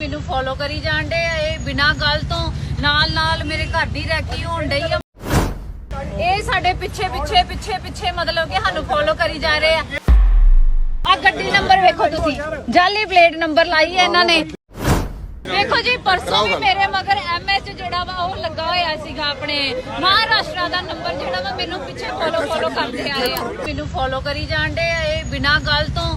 ਮੈਨੂੰ ਫੋਲੋ ਕਰੀ ਜਾਂਦੇ ਆ, ਇਹ ਬਿਨਾਂ ਗੱਲ ਤੋਂ ਨਾਲ ਨਾਲ ਮੇਰੇ ਘਰ ਦੀ ਰੈਕੀ ਹੋਣ ਡਈ ਆ। ਇਹ ਸਾਡੇ ਪਿੱਛੇ ਪਿੱਛੇ ਪਿੱਛੇ ਪਿੱਛੇ ਮਤਲਬ ਕਿ ਸਾਨੂੰ ਫੋਲੋ ਕਰੀ ਜਾ ਰਹੇ ਆ। ਆ ਗੱਡੀ ਨੰਬਰ ਵੇਖੋ ਤੁਸੀਂ। ਜਾਲੀ ਪਲੇਟ ਨੰਬਰ ਲਾਈ ਹੈ ਇਹਨਾਂ ਨੇ। ਵੇਖੋ ਜੀ, ਪਰਸੋਂ ਵੀ ਮੇਰੇ ਮਗਰ ਐਮਐਚ ਜਿਹੜਾ ਵਾ, ਉਹ ਲੱਗਾ ਹੋਇਆ ਸੀਗਾ ਆਪਣੇ ਮਹਾਰਾਸ਼ਟਰ ਦਾ ਨੰਬਰ ਜਿਹੜਾ ਵਾ, ਮੈਨੂੰ ਪਿੱਛੇ ਫੋਲੋ ਫੋਲੋ ਕਰਦੇ ਆਏ ਆ। ਮੈਨੂੰ ਫੋਲੋ ਕਰੀ ਜਾਂਦੇ ਆ, ਇਹ ਬਿਨਾਂ ਗੱਲ ਤੋਂ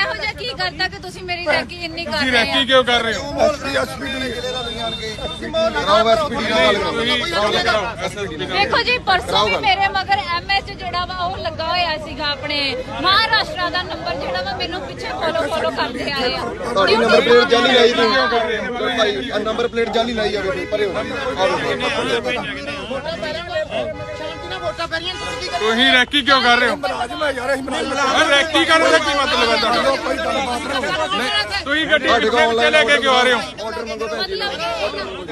ਇਹੋ ਜਿਹਾ ਕੀ ਕਰਦਾ ਕਿ ਤੁਸੀਂ ਮੇਰੀ ਰੈਕੀ ਇੰਨੀ ਕਰ ਤੁਸੀਂ ਰਹੇ ਰੈਕੀ ਆ? ਕਿਉਂ ਕਰ ਰਹੇ ਹੋ? ਐਸਪੀ ਐਸਪੀ ਜ਼ਿਲ੍ਹੇ ਦਾ ਤੁਸੀਂ ਆਣ ਕੇ ਕਰਾਓ। ਐਸਪੀ ਨਾਲ ਗੱਲ ਨਾਲ ਵੇਖੋ ਜੀ ਪਰਸੋਂ ਵੀ ਮੇਰੇ ਮਗਰ ਐਮਐਚ ਜਿਹੜਾ ਵਾ ਉਹ ਲੱਗਾ ਹੋਇਆ ਸੀਗਾ ਆਪਣੇ ਮਹਾਰਾਸ਼ਟਰ ਦਾ ਨੰਬਰ ਜਿਹੜਾ ਵਾ ਮੈਨੂੰ ਪਿੱਛੇ ਫੋਲੋ ਫੋਲੋ ਕਰਦੇ ਆਏ ਆ। ਤੁਹਾਡੀ ਨੰਬਰ ਪਲੇਟ ਜਾਲੀ ਲਾਈ ਤੁਸੀਂ। ਭਾਈ ਆਹ ਨੰਬਰ ਪਲੇਟ ਜਾਲੀ ਲਾਈ ਆ ਵੇਖੋ ਪਰੇ ਹੋ। ਤੁਸੀਂ ਰੈਕੀ ਕਿਉਂ ਕਰ ਰਹੇ ਹੋ? ਹਾਂ, ਰੈਕੀ ਕਰਨ ਦਾ ਕੀ ਮਤਲਬ ਹੈ ਤੁਹਾਡਾ? ਤੁਸੀਂ ਗੱਡੀ ਪਿੱਛੇ ਲੈ ਕੇ ਕਿਉਂ ਆ ਰਹੇ ਹੋ? ਆਰਡਰ ਮੰਗੋ ਭੈਣ ਜੀ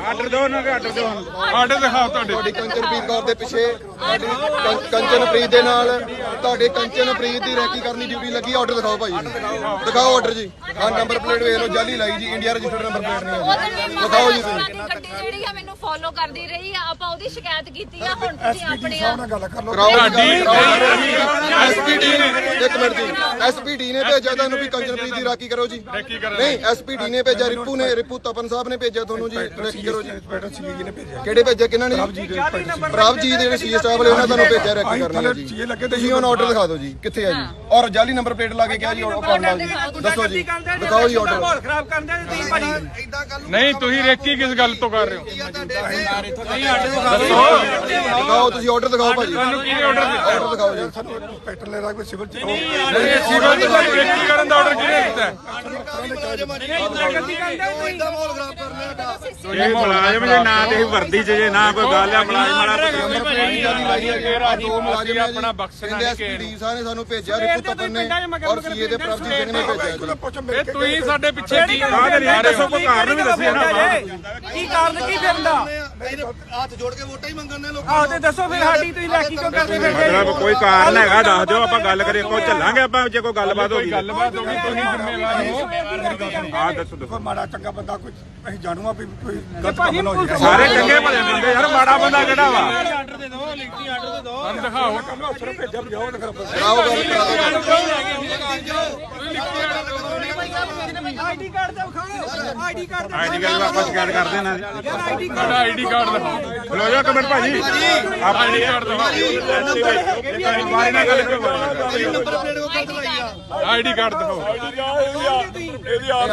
ਆਰਡਰ ਦਿਓ ਨਾ ਆਰਡਰ ਦਿਓ ਆਰਡਰ ਦਿਖਾਓ ਤੁਹਾਡੇ ਤੁਹਾਡੀ ਕੰਚਨਪ੍ਰੀਤ ਕੌਰ ਦੇ ਪਿੱਛੇ ਤੁਹਾਡੀ ਕੰ- ਕੰਚਨਪ੍ਰੀਤ ਦੇ ਨਾਲ ਤੁਹਾਡੇ ਕੰਚਨਪ੍ਰੀਤ ਦੀ ਰੈਕੀ ਕਰਨੀ ਡਿਊਟੀ ਲੱਗੀ ਆਰਡਰ ਦਿਖਾਓ ਭਾਈ ਦਿਖਾਓ ਆਰਡਰ ਜੀ ਆਹ ਨੰਬਰ ਪਲੇਟ ਵੇਖ ਲਓ ਜਾਲੀ ਲਾਈ ਜੀ ਇੰਡੀਆ ਰਜਿਸਟਰਡ ਨੰਬਰ ਪਲੇਟ ਨਹੀਂ ਉਹਦੇ ਹੈ ਵੀ ਜੀ ਦਿਖਾਓ ਜੀ ਮਹਾਰਾਸ਼ਟਰ ਤੁਸੀਂ ਦੀ ਗੱਡੀ ਜਿਹੜੀ ਆ ਮੈਨੂੰ ਫੋਲੋ ਕਰਦੀ ਰਹੀ ਆ ਆਪਾਂ ਉਹਦੀ ਸ਼ਿਕਾਇਤ ਕੀਤੀ ਆ ਹੁਣ ਤੁਸੀਂ ਆਪਣੇ ਆ ਕਰਾਓ ਐਸਪੀਡੀ ਇੱਕ ਮਿੰਟ ਜੀ ਐਸਪੀਡੀ ਨੇ ਭੇਜਿਆ ਤੁਹਾਨੂੰ ਵੀ ਕੰਚਨਪ੍ਰੀਤ ਦੀ ਰਾਖੀ ਕਰੋ ਜੀ। ਨਹੀਂ ਐਸਪੀਡੀ ਨੇ ਭੇਜਿਆ ਰਿਪੂ ਨੇ ਰਿਪੂ ਤਪਨ ਸਾਹਿਬ ਨੇ ਭੇਜਿਆ ਤੁਹਾਨੂੰ ਜੀ ਰਾਖੀ ਕਰੋ ਜੀ। ਕਿਹੜੇ ਭੇਜਿਆ ਕਿਹਨਾਂ ਨੇ? ਪ੍ਰਭਜੀਤ ਜਿਹੜੇ ਸੀ ਸਟਾਫ ਵਾਲੇ ਉਹਨਾਂ ਤੁਹਾਨੂੰ ਭੇਜਿਆ ਰਾਖੀ ਕਰਨ ਲਈ ਜੀ। ਤੁਸੀਂ ਉਹਨਾਂ ਆਰਡਰ ਦਿਖਾ ਦਿਓ ਜੀ ਕਿੱਥੇ ਆ ਜੀ? ਔਰ ਜਾਲੀ ਨੰਬਰ ਪਲੇਟ ਲਾ ਕੇ ਕਿਹਾ ਜੀ ਆਰਡਰ ਕਰਨ ਲਈ ਦੱਸੋ ਜੀ ਦਿਖਾਓ ਜੀ ਆਰਡਰ ਖਰਾਬ ਕਰਦੇ ਤੇ ਤੁਸੀਂ ਭਾਜੀ ਨਹੀਂ ਤੁਸੀਂ ਰੈਕੀ ਕਿਸ ਗੱਲ ਤੋਂ ਕਰ ਰਹੇ ਹੋ? ਦਿਖਾਓ ਤੁਸੀਂ ਆਰਡਰ ਦਿਖਾਓ ਭਾਜੀ। ਤੁਹਾਨੂੰ ਕਿਹਨੇ ਆਰਡਰ ਦਿਖਾਓ ਜੀ। ਸਿਵਲ ਦੀ ਰੈਕੀ ਕਰਨ ਦਾ ਆਰਡਰ ਕਿਹਨੇ ਦਿੱਤਾ ਹੈ? ਇਹ ਮੁਲਾਜ਼ਮ ਜੇ ਨਾ ਤੇ ਵਰਦੀ ਚ ਜੇ ਨਾ ਕੋਈ ਗੱਲ ਆ ਮੁਲਾਜ਼ਮ ਵਾਲਾ ਪਲੇਟ ਜਾਲੀ ਲਾਈ ਹੈ ਆ ਦੋ ਮੁਲਾਜ਼ਮ ਨੇ ਆਪਣਾ ਬਖਸ਼ਣਾ ਕਹਿੰਦੇ ਐਸਪੀਡੀ ਸਾਹਿਬ ਨੇ ਸਾਨੂੰ ਭੇਜਿਆ ਰਿਪੂ ਤਪਨ ਨੇ ਔਰ ਸੀਏ ਦੇ ਪ੍ਰਭਜੀਤ ਸਿੰਘ ਨੇ ਭੇਜਿਆ ਇਹ ਤੁਸੀਂ ਸਾਡੇ ਪਿੱਛੇ ਕੀ ਕਾਹਦੇ ਲਈ ਦੱਸੋ ਕੋਈ ਕਾਰਨ ਵੀ ਦੱਸਿਆ ਨਾ ਕੀ ਕਾਰਨ ਕੀ ਫਿਰਦਾ ਹੱਥ ਜੋੜ ਕੇ ਵੋਟਾਂ ਹੀ ਮੰਗਣ ਨੇ ਆਹ ਤੇ ਦੱਸੋ ਫਿਰ ਸਾਡੀ ਤੁਸੀਂ ਲੈਕੀ ਕਿਉਂ ਕਰਦੇ ਫਿਰਦੇ? ਮਤਲਬ ਕੋਈ ਕਾਰਨ ਹੈਗਾ ਦੱਸ ਦਿਓ ਆਪਾਂ ਗੱਲ ਕਰੀਏ ਕੋਈ ਚੱਲਾਂਗੇ ਆਪਾਂ ਜੇ ਕੋਈ ਗੱਲਬਾਤ ਹੋ ਗਈ ਗੱਲਬਾਤ ਹੋ ਗਈ ਤੁਸੀਂ ਜ਼ਿੰਮੇਵਾਰ ਹੋ ਹਾਂ ਦੱਸੋ। ਦੱਸੋ ਮਾੜਾ ਚੰਗਾ ਬੰਦਾ ਕੋਈ ਅਸੀਂ ਜਾਣੂਗਾ ਵੀ ਕੋਈ ਗਲਤ ਕੰਮ ਨਾ ਹੋ ਜਾਏ ਸਾਰੇ ਚੰਗੇ ਭਲੇ ਬੰਦੇ ਯਾਰ ਮਾੜਾ ਬੰਦਾ ਕਿਹੜਾ ਵਾ? ਸਾਨੂੰ ਦਿਖਾਓ ਅਫਸਰ ਭੇਜਿਆ ਬਜਾਓ ਨਾ ਫਿਰ ਕਰਾਓ ਗੱਲ ਕਰਾ ਆਈਡੀ ਕਾਰਡ ਤਾਂ ਵਿਖਾਓ ਆਈਡੀ ਕਾਰਡ ਆਈਡੀ ਕਾਰਡ ਆਪਾਂ ਸ਼ਿਕਾਇਤ ਕਰ ਦੇਣਾ ਯਾਰ ਆਈਡੀ ਸਾਡਾ ਆਈਡੀ ਕਾਰਡ ਦਿਖਾਓ ਖਲੋ ਜਾ ਕਮੈਂਟ ਭਾਜੀ ਆਪਾਂ ਆਈਡੀ ਕਾਰਡ ਦਿਖਾਓ ਬਾਰੇ ਨਾਲ ਗੱਲ ਕਰੋ ਆਈਡੀ ਕਾਰਡ ਦਿਖਾਓ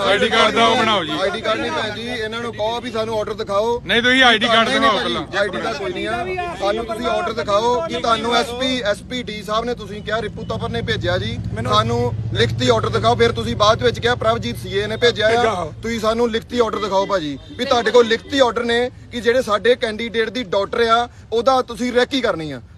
ਆਈਡੀ ਕਾਰਡ ਦਾ ਉਹ ਬਣਾਓ ਜੀ ਆਈਡੀ ਕਾਰਡ ਨਹੀਂ ਭੈਣ ਜੀ ਇਹਨਾਂ ਨੂੰ ਕਹੋ ਵੀ ਸਾਨੂੰ ਆਰਡਰ ਦਿਖਾਓ ਨਹੀਂ ਤੁਸੀਂ ਆਈਡੀ ਕਾਰਡ ਦਿਖਾਓ ਪਹਿਲਾਂ ਆਈਡੀ ਦਾ ਕੋਈ ਨਹੀਂ ਆ ਸਾਨੂੰ ਤੁਸੀਂ ਆਰਡਰ ਦਿਖਾਓ ਕਿ ਤੁਹਾਨੂੰ ਐਸਪੀ ਐਸਪੀਡੀ ਸਾਹਿਬ ਨੇ ਤੁਸੀਂ ਕਿਹਾ ਰਿਪੂ ਤਪਰ ਨੇ ਭੇਜਿਆ ਜੀ ਸਾਨੂੰ ਲਿਖਤੀ ਆਰਡਰ ਦਿਖਾਓ ਫਿਰ ਤੁਸੀਂ ਬਾਅਦ ਵਿੱਚ ਕਿਹਾ ਪ੍ਰਭਜੀਤ ਸੀਏ ਨੇ ਭੇਜਿਆ ਆ। ਤੁਸੀਂ ਸਾਨੂੰ ਲਿਖਤੀ ਆਰਡਰ ਦਿਖਾਓ ਭਾਜੀ। ਵੀ ਤੁਹਾਡੇ ਕੋਲ ਲਿਖਤੀ ਆਰਡਰ ਨੇ ਕਿ ਜਿਹੜੇ ਸਾਡੇ ਕੈਂਡੀਡੇਟ ਦੀ ਡਾਕਟਰ ਆ ਉਹਦਾ ਤੁਸੀਂ ਰੈਕੀ ਕਰਨੀ ਆ।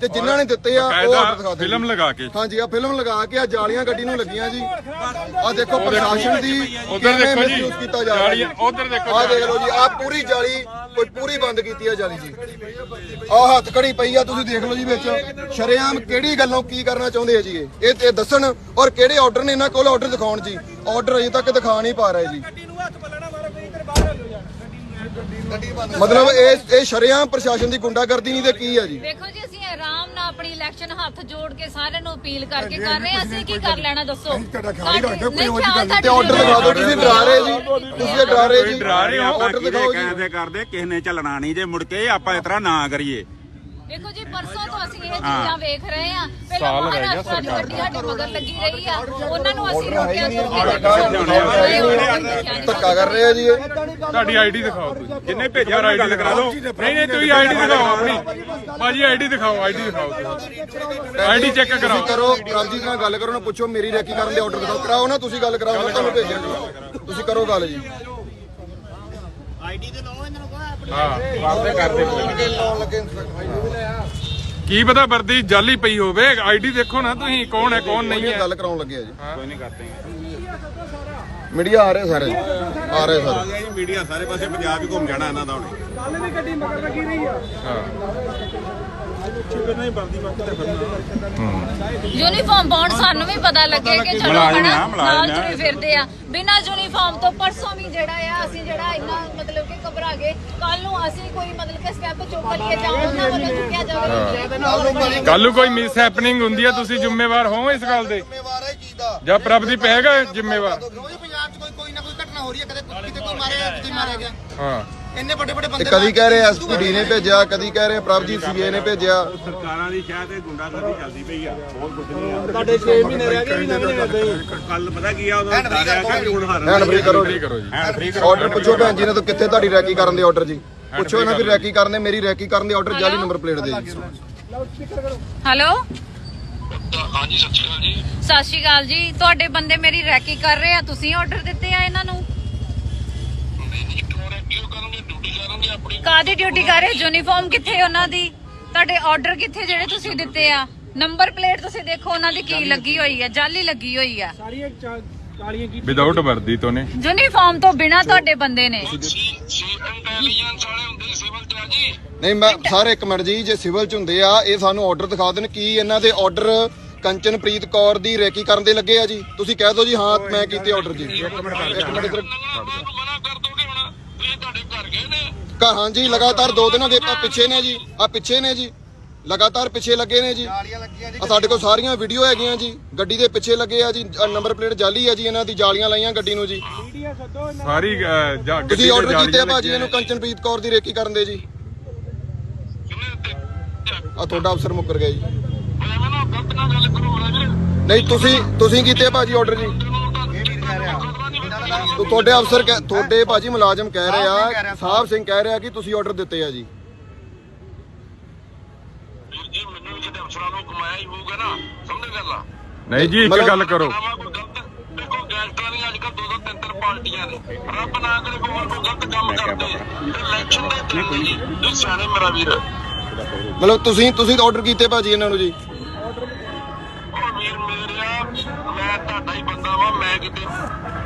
ਤੇ ਜਿਨ੍ਹਾਂ ਨੇ ਦਿੱਤੇ ਆ ਉਹ ਆਰਡਰ ਦਿਖਾ ਕਾਇਦਾ ਦਿਓ ਫਿਲਮ ਲਗਾ ਕੇ। ਹਾਂਜੀ ਆ ਫਿਲਮ ਲਗਾ ਕੇ ਆ ਜਾਲੀਆਂ ਗੱਡੀ ਨੂੰ ਲੱਗੀਆਂ ਜੀ। ਆ ਦੇਖੋ ਪ੍ਰਸ਼ਾਸਨ ਦੀ ਉਧਰ ਦੇਖੋ ਜੀ ਕੀਤਾ ਜਾ ਰਿਹਾ ਉਧਰ ਦੇਖੋ ਆ ਦੇਖ ਲਓ ਜੀ ਆ ਪੂਰੀ ਜਾਲੀ ਕੋਈ ਪੂਰੀ ਬੰਦ ਕੀਤੀ ਆ ਜਾਲੀ ਜੀ। ਆ ਹੱਥ ਕੜੀ ਪਈ ਆ ਤੁਸੀਂ ਦੇਖ ਲਓ ਜੀ ਵਿੱਚ। ਸ਼ਰੇਆਮ ਕਿਹੜੀ ਗੱਲੋਂ ਕੀ ਕਰਨਾ ਚਾਹੁੰਦੇ ਆ ਜੀ ਇਹ? ਇਹ ਇਹ ਦੱਸਣ ਔਰ ਕਿਹੜੇ ਆਰਡਰ ਨੇ ਇਹਨਾਂ ਕੋਲ ਆਰਡਰ ਦਿਖਾਉਣ ਜੀ? ਆਰਡਰ ਅਜੇ ਤੱਕ ਦਿਖਾ ਨਹੀਂ ਪਾ ਰਹੇ ਜੀ ਗੱਡੀ ਨੂੰ ਹੱਥ ਪੱਲਣਾ ਮਾਰੋ ਕੋਈ ਇੱਧਰ ਬਾਹਰ ਹੋ ਜਾ ਮਤਲਬ ਇਹ ਇਹ ਸ਼ਰੇਆਮ ਪ੍ਰਸ਼ਾਸਨ ਦੀ ਗੁੰਡਾਗਰਦੀ ਨਹੀਂ ਤੇ ਕੀ ਆ ਜੀ? ਵੇਖੋ ਜੀ ਅਸੀਂ ਆਰਾਮ ਨਾਲ ਆਪਣੀ ਇਲੈਕਸ਼ਨ ਹੱਥ ਜੋੜ ਕੇ ਸਾਰਿਆਂ ਨੂੰ ਅਪੀਲ ਕਰਕੇ ਕਰ ਰਹੇ ਹਾਂ। ਅਸੀਂ ਕੀ ਕਰ ਲੈਣਾ ਦੱਸੋ? ਤੁਹਾਡਾ ਖਿਆਲ ਹੀ ਰੱਖਦੇ, ਕੋਈ ਉਹੋ ਗੱਲ। ਤੇ ਆਰਡਰ ਦਿਖਾ ਦਿਓ ਤੁਸੀਂ ਡਰਾ ਰਹੇ ਜੀ। ਤੁਸੀਂ ਡਰਾ ਰਹੇ ਜੀ। ਡਰਾ ਰਹੇ ਹੋ ਆਰਡਰ ਦਿਖਾਓ ਜੀ। ਕਹਿੰਦੇ ਕਰਦੇ ਕਿਸੇ ਨੇ ਚੱਲਣਾ ਨਹੀਂ ਜੇ ਮੁੜ ਕੇ ਆਪਾਂ ਇਸ ਤਰ੍ਹਾਂ ਨਾ ਕਰੀਏ। ਦੇਖੋ ਜੀ ਪਰਸੋਂ ਤੋਂ ਅਸੀਂ ਇਹ ਚੀਜ਼ਾਂ ਵੇਖ ਰਹੇ ਆ ਪਹਿਲਾਂ ਮਹਾਰਾਸ਼ਟਰ ਦੀ ਗੱਡੀ ਸਾਡੇ ਮਗਰ ਲੱਗੀ ਰਹੀ ਆ। ਉਹਨਾਂ ਨੂੰ ਅਸੀਂ ਰੋਕਿਆ ਧੱਕਾ ਕਰ ਰਹੇ ਆ ਜੀ ਇਹ। ਤੁਹਾਡੀ ਆਈਡੀ ਦਿਖਾਓ ਤੁਸੀਂ। ਜਿੰਨੇ ਭੇਜਿਆ ਉਹਨਾਂ ਗੱਲ ਕਰਾ ਦਿਓ ਨਹੀਂ ਨਹੀਂ ਤੁਸੀਂ ਆਈਡੀ ਦਿਖਾਓ ਆਪਣੀ। ਭਾਜੀ ਆਈਡੀ ਦਿਖਾਓ ਆਈਡੀ ਦਿਖਾਓ। ਆਈਡੀ ਚੈੱਕ ਤੁਸੀਂ ਕਰਾਓ। ਕਰੋ ਪ੍ਰਭਜੀਤ ਨਾਲ ਗੱਲ ਕਰੋ ਨਾ ਪੁੱਛੋ ਮੇਰੀ ਰੈਕੀ ਕਰਨ ਦੇ ਆਰਡਰ ਦਿਖਾਓ। ਕਰਾਓ ਨਾ ਤੁਸੀਂ ਗੱਲ ਕਰਾਓ ਮੈਂ ਤੁਹਾਨੂੰ ਭੇਜਿਆ। ਜੀ ਤੁਸੀਂ ਕਰੋ ਗੱਲ ਜੀ। ਹਾਂ ਕਰਦੇ ਕੀ ਪਤਾ ਵਰਦੀ ਜਾਲੀ ਪਈ ਹੋਵੇ ਆਈਡੀ ਦੇਖੋ ਨਾ ਤੁਸੀਂ ਕੌਣ ਹੈ ਕੌਣ ਨਹੀਂ ਹੈ। ਗੱਲ ਕਰਾਉਣ ਲੱਗੇ ਆ ਜੀ। ਕੋਈ ਨਹੀਂ ਕਰਦੇ ਮੀਡੀਆ ਆ ਰਹੇ ਸਾਰੇ। ਆ ਰਹੇ ਸਾਰੇ। ਮੀਡੀਆ ਸਾਰੇ ਪਾਸੇ ਪੰਜਾਬ ਹੀ ਘੁੰਮ ਜਾਣਾ ਇਹਨਾਂ ਦਾ ਹੁਣ। ਕੱਲ ਵੀ ਗੱਡੀ ਮਗਰ ਲੱਗੀ ਰਹੀ ਆ। ਯੂਨੀਫਾਰਮ ਪਾਉਣ ਸਾਨੂੰ ਵੀ ਪਤਾ ਲੱਗੇ ਕਿ ਚਲੋ ਆ, ਨਾਲ ਆ। ਜੁੜੇ ਫਿਰਦੇ ਆ। ਬਿਨਾਂ ਯੂਨੀਫਾਰਮ ਤੋਂ ਪਰਸੋਂ ਵੀ ਜਿਹੜਾ ਆ ਅਸੀਂ ਜਿਹੜਾ ਇੰਨਾ ਮਤਲਬ ਘਬਰਾ ਗਏ। ਕੱਲ ਨੂੰ ਅਸੀਂ ਕੋਈ ਮਤਲਬ ਕਿ ਸਟੈਪ ਚੁੱਕ ਲਈਏ ਜਾਂ ਉਹਨਾਂ ਵੱਲੋਂ ਚੁੱਕਿਆ ਜਾਵੇ। ਕੱਲ ਨੂੰ ਕੋਈ ਮਿਸ ਹੈਪਨਿੰਗ ਹੁੰਦੀ ਹੈ ਤੁਸੀਂ ਜ਼ਿੰਮੇਵਾਰ ਹੋ ਇਸ ਗੱਲ ਦੇ? ਜ਼ਿੰਮੇਵਾਰ ਹੈ ਚੀਜ਼ ਦਾ। ਜਾਂ ਪ੍ਰਭਦੀਪ ਹੈਗਾ ਜ਼ਿੰਮੇਵਾਰ? ਰੋਜ਼ ਪੰਜਾਬ 'ਚ ਕੋਈ ਕੋਈ ਨਾ ਕੋਈ ਘਟਨਾ ਹੋ ਰਹੀ ਹੈ ਕਦੇ ਕਿਤੇ ਕੋਈ ਮਾਰਿਆ ਕਿਤੇ ਮਾਰਿਆ ਗਿਆ। ਹਾਂ। ਇੰਨੇ ਵੱਡੇ ਵੱਡੇ ਤੇ ਬੰਦੇ ਕਦੀ ਕਹਿ ਰਹੇ ਐਸਪੀਡੀ ਨੇ ਭੇਜਿਆ ਕਦੀ ਕਹਿ ਰਹੇ ਪ੍ਰਭਜੀਤ ਸੀਏ ਨੇ ਭੇਜਿਆ। ਸਰਕਾਰਾਂ ਦੀ ਸ਼ਾਇਦ ਇਹ ਗੁੰਡਾਗਰਦੀ ਚੱਲਦੀ ਪਈ ਆ ਹੋਰ ਕੁਝ ਨਹੀਂ ਆ। ਤੁਹਾਡੇ 6 ਮਹੀਨੇ ਰਹਿ ਗਏ ਨਵੇਂ ਕਰਦੇ ਕੱਲ ਪਤਾ ਕੀ ਆ ਉਹਦਾ ਸਾਰਿਆ ਕਿ ਹੁਣ ਹਾਰਨ ਹੈਂਡ ਫ੍ਰੀ ਕਰੋ ਜੀ। ਕਰੋ ਜੀ। ਹੈਂਡ ਫ੍ਰੀ ਆਰਡਰ ਪੁੱਛੋ ਭੈਣ ਜੀ ਨੇ ਤਾਂ ਕਿੱਥੇ ਤੁਹਾਡੀ ਰੈਕੀ ਕਰਨ ਦੇ ਆਰਡਰ ਜੀ? ਪੁੱਛੋ ਇਹਨਾਂ ਦੀ ਰੈਕੀ ਕਰਨ ਦੇ ਮੇਰੀ ਰੈਕੀ ਕਰਨ ਦੇ ਆਰਡਰ ਜਾਲੀ ਨੰਬਰ ਪਲੇਟ ਦੇ ਜੀ। ਹੈਲੋ ਹਾਂਜੀ ਸਤਿ ਸ਼੍ਰੀ ਅਕਾਲ ਜੀ। ਸਤਿ ਸ਼੍ਰੀ ਅਕਾਲ ਜੀ। ਤੁਹਾਡੇ ਬੰਦੇ ਮੇਰੀ ਰੈਕੀ ਕਰ ਰਹੇ ਆ ਤੁਸੀਂ ਆਰਡਰ ਦਿੱਤੇ ਆ ਇਹਨਾਂ ਨੂੰ? ਕਾਦੀ ਡਿਊਟੀ ਕਰ ਰਹੇ ਯੂਨੀਫਾਰਮ ਕਿੱਥੇ ਉਹਨਾਂ ਦੀ? ਤੁਹਾਡੇ ਆਰਡਰ ਕਿੱਥੇ ਜਿਹੜੇ ਤੁਸੀਂ ਦਿੱਤੇ ਆ? ਨੰਬਰ ਪਲੇਟ ਤੁਸੀਂ ਦੇਖੋ ਉਹਨਾਂ ਦੀ ਕੀ ਲੱਗੀ ਹੋਈ ਆ ਜਾਲੀ ਲੱਗੀ ਹੋਈ ਆ। ਸਾਰੀਆਂ ਚਾ- ਕਾਲੀਆਂ ਕੀ ਵਿਦਆਊਟ ਵਰਦੀ ਤੋਂ ਨੇ। ਯੂਨੀਫਾਰਮ ਤੋਂ ਬਿਨਾ ਤੁਹਾਡੇ ਬੰਦੇ ਨੇ। ਨਹੀਂ ਮੈਂ ਸਾਰੇ ਇੱਕ ਮਿੰਟ ਜੀ ਜੇ ਸਿਵਲ ਚ ਹੁੰਦੇ ਆ ਇਹ ਸਾਨੂੰ ਆਰਡਰ ਦਿਖਾ ਦੇਣ ਕੀ ਇਹਨਾਂ ਦੇ ਆਰਡਰ ਕੰਚਨਪ੍ਰੀਤ ਕੌਰ ਦੀ ਰੈਕੀ ਕਰਨ ਦੇ ਲੱਗੇ ਆ ਜੀ। ਤੁਸੀਂ ਕਹਿ ਦਿਓ ਜੀ ਹਾਂ ਮੈਂ ਕੀਤੇ ਆਰਡਰ ਜੀ। ਇੱਕ ਮਿੰਟ ਇੱਧਰ ਘਰ ਜੀ ਲਗਾਤਾਰ ਦੋ ਦਿਨਾਂ ਦੇ ਆ ਪਿੱਛੇ ਨੇ ਜੀ ਆ ਪਿੱਛੇ ਨੇ ਜੀ ਲਗਾਤਾਰ ਪਿੱਛੇ ਲੱਗੇ ਨੇ ਜੀ। ਆ ਸਾਡੇ ਕੋਲ ਸਾਰੀਆਂ ਵੀਡੀਓ ਹੈਗੀਆਂ ਜੀ ਗੱਡੀ ਦੇ ਪਿੱਛੇ ਲੱਗੇ ਆ ਜੀ ਨੰਬਰ ਪਲੇਟ ਜਾਲੀ ਆ ਜੀ ਇਹਨਾਂ ਦੀ ਜਾਲੀਆਂ ਲਾਈਆਂ ਗੱਡੀ ਨੂੰ ਜੀ। ਸਾਰੀ ਅਹ, ਜਾ- ਗੱਡੀ ਤੁਸੀਂ ਤੇ ਆਰਡਰ ਕੀਤੇ ਆ ਭਾਜੀ ਇਹਨੂੰ ਕੰਚਨਪ੍ਰੀਤ ਕੌਰ ਦੀ ਰੇਕੀ ਕਰਨ ਦੇ ਜੀ। ਆ ਤੁਹਾਡਾ ਅਫਸਰ ਮੁੱਕਰ ਗਿਆ ਜੀ। ਨਹੀਂ ਤੁਸੀਂ ਤੁਸੀਂ ਕੀਤੇ ਆ ਭਾਜੀ ਆਰਡਰ ਜੀ। ਤੋ ਤੁਹਾਡੇ ਅਫਸਰ ਕਹਿ- ਤੁਹਾਡੇ ਭਾਜੀ ਮੁਲਾਜ਼ਮ ਕਹਿ ਰਹੇ ਆ ਸਾਹਿਬ ਸਿੰਘ ਕਹਿ ਰਿਹਾ ਕਿ ਤੁਸੀਂ ਆਰਡਰ ਦਿੱਤੇ ਆ ਜੀ। ਜੀ ਮੈਨੂੰ ਵੀ ਕਿਤੇ ਅਫਸਰਾਂ ਨੂੰ ਕਮਾਇਆ ਹੀ ਹੋਊਗਾ ਨਾ ਸਮਝ ਗੱਲ ਆ? ਨਹੀਂ ਜੀ ਇੱਕ ਗੱਲ ਕਰੋ। ਨਾ ਕੋਈ ਗਲਤ ਦੇਖੋ ਗੈਂਗਸਟਰਾਂ ਦੀਆਂ ਅੱਜ ਕੱਲ੍ਹ ਦੋ ਦੋ ਤਿੰਨ ਤਿੰਨ ਪਾਰਟੀਆਂ ਨੇ। ਰੱਬ ਨਾ ਕਰੇ ਕੋਈ ਹੋਰ ਕੋਈ ਗਲਤ ਕੰਮ ਕਰਦੇ। ਇਲੈਕਸ਼ਨ ਦੇ ਚੱਲਦੇ ਜੀ ਜੋ ਸਿਆਣੇ ਮੇਰਾ ਵੀਰ। ਮਤਲਬ ਤੁਸੀਂ ਤੁਸੀਂ ਆਰਡਰ ਕੀਤੇ ਭਾਜੀ ਇਹਨਾਂ ਨੂੰ ਜੀ। ਉਹ ਵੀਰ ਮੇਰਿਆ ਮੈਂ ਤੁਹਾਡਾ ਹੀ ਬੰਦਾ ਵਾਂ ਮੈਂ ਕਿਤੇ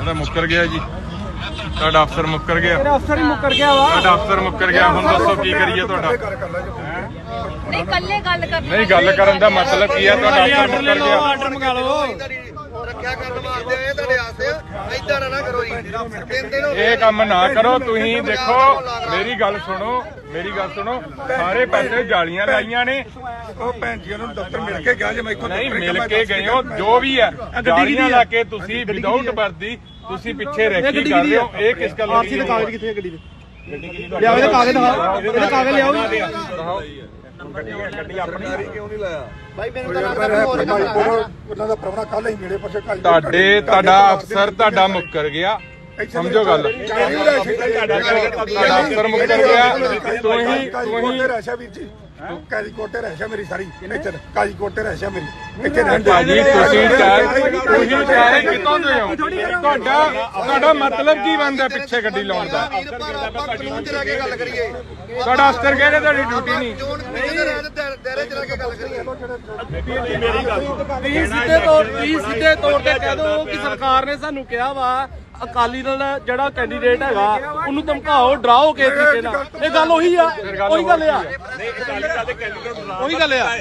ਇਹਦਾ ਮੁੱਕਰ ਗਿਆ ਜੀ। ਤੁਹਾਡਾ ਅਫਸਰ ਮੁੱਕਰ ਗਿਆ। ਤੇਰਾ ਅਫਸਰ ਹੀ ਮੁੱਕਰ ਗਿਆ ਵਾ। ਤੁਹਾਡਾ ਅਫਸਰ ਮੁੱਕਰ ਗਿਆ। ਹੁਣ ਦੱਸੋ ਕੀ ਕਰੀਏ ਤੁਹਾਡਾ। ਨਹੀਂ ਕੱਲੇ ਗੱਲ ਕਰਨੀ ਨਹੀਂ ਗੱਲ ਕਰਨ ਦਾ ਮਤਲਬ ਕੀ ਹੈ ਤੁਹਾਡਾ ਅਫਸਰ ਮੁੱਕਰ ਗਿਆ। ਆਰਡਰ ਮੰਗਾ ਲਓ। ਰੱਖਿਆ ਕਰਨ ਵਾਸਤੇ ਆਏ ਤੁਹਾਡੇ ਆਸਤੇ ਐਦਾਂ ਨਾ ਕਰੋ ਜੀ। ਇਹ ਕੰਮ ਨਾ ਕਰੋ। ਤੁਸੀਂ ਦੇਖੋ ਮੇਰੀ ਗੱਲ ਸੁਣੋ ਮੇਰੀ ਗੱਲ ਸੁਣੋ। ਸਾਰੇ ਪਾਸੇ ਜਾਲੀਆਂ ਲਾਈਆਂ ਨੇ। ਉਹ ਭੈਣ ਜੀ ਨੂੰ ਦਫ਼ਤਰ ਮਿਲ ਕੇ ਗਿਆ ਜੇ ਮੈਂ ਇੱਥੋਂ ਨਹੀਂ ਦਫ਼ਤਰ ਮਿਲ ਕੇ ਗਏ ਹੋ ਜੋ ਵੀ ਹੈ ਜਾਲੀਆਂ ਲਾ ਕੇ ਤੁਸੀਂ ਵਿਦਆਊਟ ਵਰਦੀ ਤੁਸੀਂ ਪਿੱਛੇ ਰੈਕੀ ਕਰ ਰਹੇ ਹੋ ਇਹ ਕਿਸ ਗੱਲ ਦੀ ਕਾਗਜ਼ ਕਿੱਥੇ ਗੱਡੀ ਦੇ ਲਿਆਓ ਇਹਦੇ ਕਾਗਜ਼ ਦਿਖਾਓ ਇਹਦੇ ਕਾਗਜ਼ ਲਿਆਓ ਦਿਖਾਓ ਉਹਨਾਂ ਦਾ ਪ੍ਰਵਣਾ ਕੱਲ ਹੀ ਮੇਰੇ ਪਾਸੇ ਕੱਲ ਤੁਹਾਡੇ ਤੁਹਾਡਾ ਅਫਸਰ ਤੁਹਾਡਾ ਮੁੱਕਰ ਗਿਆ ਸਮਝੋ ਗੱਲ ਤੁਹਾਡਾ ਅਫਸਰ ਮੁੱਕਰ ਗਿਆ ਤੁਸੀਂ ਤੁਸੀਂ ਰਾਸ਼ਾ ਵੀਰ ਜੀ ਕਾਜੀ ਕੋਟੇ ਰਹਿਸ਼ਾ ਮੇਰੀ ਸਾਰੀ ਇੱਥੇ ਕਾਜੀ ਕੋਟੇ ਰਹਿਸ਼ਾ ਮੇਰੀ ਇੱਥੇ ਭਾਜੀ ਤੁਸੀਂ ਚਾਹ ਤੁਸੀਂ ਚਾਹ ਕਿਤੋਂ ਦੇ ਹੋ। ਤੁਹਾਡਾ ਤੁਹਾਡਾ ਮਤਲਬ ਕੀ ਬਣਦਾ ਪਿੱਛੇ ਗੱਡੀ ਲਾਉਣ ਦਾ? ਕਾਨੂੰਨ 'ਚ ਰਹਿ ਕੇ ਗੱਲ ਕਰੀਏ। ਤੁਹਾਡਾ ਅਸਤਰ ਕਹਿੰਦੇ ਤੁਹਾਡੀ ਡਿਊਟੀ ਨਹੀਂ? ਦਾਇਰੇ 'ਚ ਰਹਿ ਕੇ ਗੱਲ ਕਰੀਏ। ਸਿੱਧੇ ਤੌਰ ਤੁਸੀਂ ਸਿੱਧੇ ਤੌਰ ਤੇ ਕਹਿ ਦੋ ਕਿ ਸਰਕਾਰ ਨੇ ਸਾਨੂੰ ਕਿਹਾ ਵਾ ਅਕਾਲੀ ਦਲ ਜਿਹੜਾ ਕੈਂਡੀਡੇਟ ਹੈਗਾ ਉਹਨੂੰ ਧਮਕਾਓ ਡਰਾਓ ਕਿਸ ਤਰੀਕੇ ਨਾਲ। ਇਹ ਗੱਲ ਉਹੀ ਆ ਉਹੀ ਗੱਲ ਆ। ਉਹੀ ਗੱਲ ਆ।